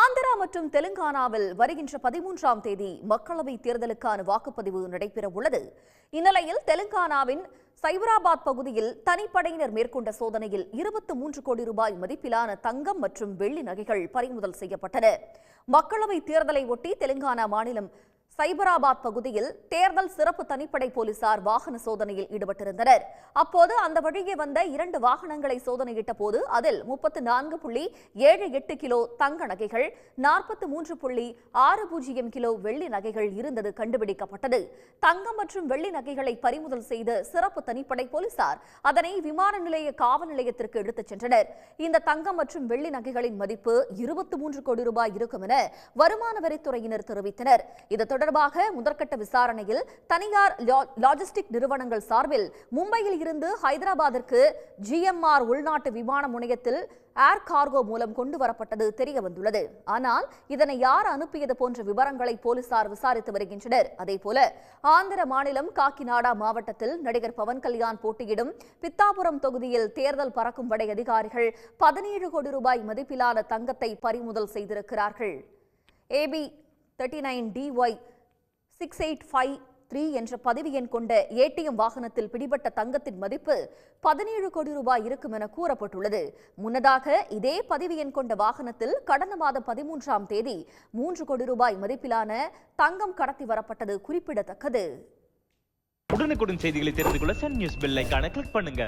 ஆந்திரா மற்றும் தெலுங்கானாவில் வருகின்ற பதிமூன்றாம் தேதி மக்களவைத் தேர்தலுக்கான வாக்குப்பதிவு நடைபெற உள்ளது இந்நிலையில் தெலுங்கானாவின் சைபராபாத் பகுதியில் தனிப்படையினர் மேற்கொண்ட சோதனையில் இருபத்தி மூன்று கோடி ரூபாய் மதிப்பிலான தங்கம் மற்றும் வெள்ளி நகைகள் பறிமுதல் செய்யப்பட்டன. மக்களவைத் தேர்தலை ஒட்டி தெலுங்கானா மாநிலம் சைபராபாத் பகுதியில் தேர்தல் சிறப்பு தனிப்படை போலீசார் வாகன சோதனையில் ஈடுபட்டிருந்தனர். அப்போது அந்த வழியே வந்த இரண்டு வாகனங்களை சோதனையிட்ட போது அதில் முப்பத்து நான்கு புள்ளி ஏழு எட்டு கிலோ தங்க நகைகள் நாற்பத்தி மூன்று புள்ளி ஆறு பூஜ்ஜியம் கிலோ வெள்ளி நகைகள் இருந்தது கண்டுபிடிக்கப்பட்டது. தங்கம் மற்றும் வெள்ளி நகைகளை பறிமுதல் செய்த சிறப்பு தனிப்படை போலீசார் அதனை விமான நிலைய காவல் நிலையத்திற்கு எடுத்துச் சென்றனர். இந்த தங்கம் மற்றும் வெள்ளி நகைகளின் மதிப்பு இருபத்தி மூன்று கோடி ரூபாய் இருக்கும் என வருமான வரித்துறையினர் தெரிவித்தனர். இது தொடர்பாக முதற்கட்ட விசாரணையில் தனியார் லாஜிஸ்டிக் நிறுவனங்கள் சார்பில் மும்பையில் இருந்து ஹைதராபாத்திற்கு ஜிஎம்ஆர் உள்நாட்டு விமான முனையத்தில் ஏர் கார்கோ மூலம் கொண்டு வரப்பட்டது தெரிய வந்துள்ளது. ஆனால் இதனை யார் அனுப்பியது போன்ற விவரங்களை போலீசார் விசாரித்து வருகின்றனர். அதேபோல ஆந்திர மாநிலம் காக்கிநாடா மாவட்டத்தில் நடிகர் பவன் கல்யாண் போட்டியிடும் பித்தாபுரம் தொகுதியில் தேர்தல் பறக்கும் படை அதிகாரிகள் பதினேழு கோடி ரூபாய் மதிப்பிலான தங்கத்தை பறிமுதல் செய்திருக்கிறார்கள். AP thirty nine DY six eight five three என்ற பதிவு எண் கொண்ட ஏடிஎம் வாகனத்தில் பிடிபட்ட தங்கத்தின் மதிப்பு பதினேழு கோடி ரூபாய் இருக்கும் என கூறப்பட்டுள்ளது. முன்னதாக இதே பதிவு எண் கொண்ட வாகனத்தில் கடந்த மாதம் பதிமூன்றாம் தேதி மூன்று கோடி ரூபாய் மதிப்பிலான தங்கம் கடத்தி வரப்பட்டது குறிப்பிடத்தக்கது. உடனுக்குடன் செய்திகளை தெரிந்து கொள்ள சன் நியூஸ் பெல் கிளிக் பண்ணுங்க.